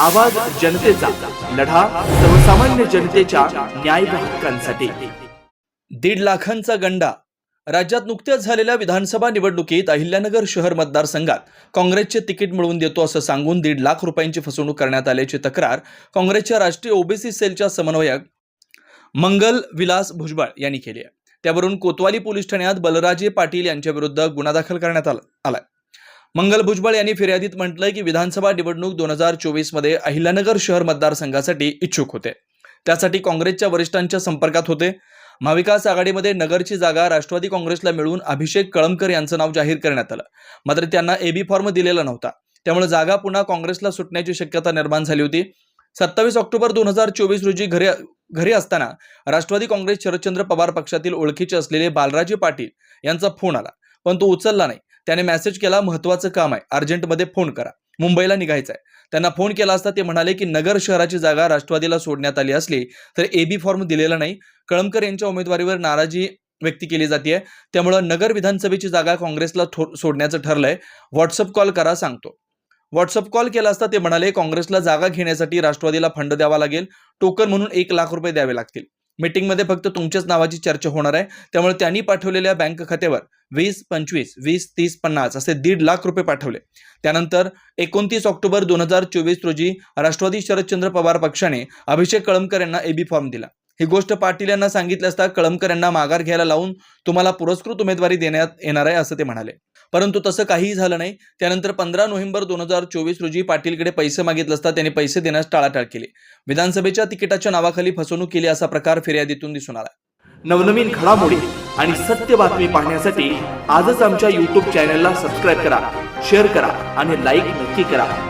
आवाज जनतेचा लढा सर्वसामान्य जनतेच्या न्याय हक्कांसाठी. दीड लाखांचा गंडा. राज्यात नुकत्याच झालेल्या विधानसभा निवडणुकीत अहिल्यानगर शहर मतदारसंघात काँग्रेसचे तिकीट मिळवून देतो असं सांगून दीड लाख रुपयांची फसवणूक करण्यात आल्याची तक्रार काँग्रेसच्या राष्ट्रीय ओबीसी सेलच्या समन्वयक मंगल विलास भुजबळ यांनी केली आहे. त्यावरून कोतवाली पोलीस ठाण्यात बलराजे पाटील यांच्याविरुद्ध गुन्हा दाखल करण्यात आला आलाय. मंगल भुजबळ यांनी फिर्यादीत म्हटलंय की विधानसभा निवडणूक दोन हजार चोवीसमध्ये अहिल्यानगर शहर मतदारसंघासाठी इच्छुक होते. त्यासाठी काँग्रेसच्या वरिष्ठांच्या संपर्कात होते. महाविकास आघाडीमध्ये नगरची जागा राष्ट्रवादी काँग्रेसला मिळून अभिषेक कळमकर यांचं नाव जाहीर करण्यात आलं. मात्र त्यांना एबी फॉर्म दिलेला नव्हता. त्यामुळे जागा पुन्हा काँग्रेसला सुटण्याची शक्यता निर्माण झाली होती. सत्तावीस ऑक्टोबर दोन हजार चोवीस रोजी घरी घरी असताना राष्ट्रवादी काँग्रेस शरदचंद्र पवार पक्षातील ओळखीचे असलेले बालराजे पाटील यांचा फोन आला. पण तो उचलला नाही. त्याने मेसेज केला महत्वाचं काम आहे. अर्जंटमध्ये फोन करा. मुंबईला निघायचं आहे त्यांना फोन केला असता ते म्हणाले की नगर शहराची जागा राष्ट्रवादीला सोडण्यात आली असली तर एबी फॉर्म दिलेला नाही. कळमकर यांच्या उमेदवारीवर नाराजी व्यक्त केली जाते त्यामुळं नगर विधानसभेची जागा काँग्रेसला थो- सोडण्याचं ठरलंय. व्हॉट्सअप कॉल करा सांगतो. व्हॉट्सअप कॉल केला असता ते म्हणाले काँग्रेसला जागा घेण्यासाठी राष्ट्रवादीला फंड द्यावा लागेल. टोकन म्हणून एक लाख रुपये द्यावे लागतील. मीटिंगमध्ये फक्त तुमच्याच नावाची चर्चा होणार आहे. त्यामुळे त्यांनी पाठवलेल्या बँक खात्यावर वीस पंचवीस वीस तीस पन्नास असे दीड लाख रुपये पाठवले. त्यानंतर एकोणतीस ऑक्टोबर दोन हजार चोवीस रोजी राष्ट्रवादी शरदचंद्र पवार पक्षाने अभिषेक कळमकर यांना एबी फॉर्म दिला. ही गोष्ट पाटील यांना सांगितली असता कळमकर यांना माघार घ्यायला लावून तुम्हाला पुरस्कृत उमेदवारी देण्यात येणार आहे असं ते म्हणाले. परंतु तसं काहीही झालं नाही. त्यानंतर पंधरा नोव्हेंबर दोन हजार चोवीस रोजी पाटीलकडे पैसे मागितले असता त्यांनी पैसे देण्यास टाळाटाळ केली. विधानसभेच्या तिकिटाच्या नावाखाली फसवणूक केली असा प्रकार फिर्यादीतून दिसून आला. नवनवीन घडामोडी आणि सत्य बातमी पाहण्यासाठी आजच आमच्या युट्यूब चॅनलला सबस्क्राईब करा शेअर करा आणि लाईक नक्की करा.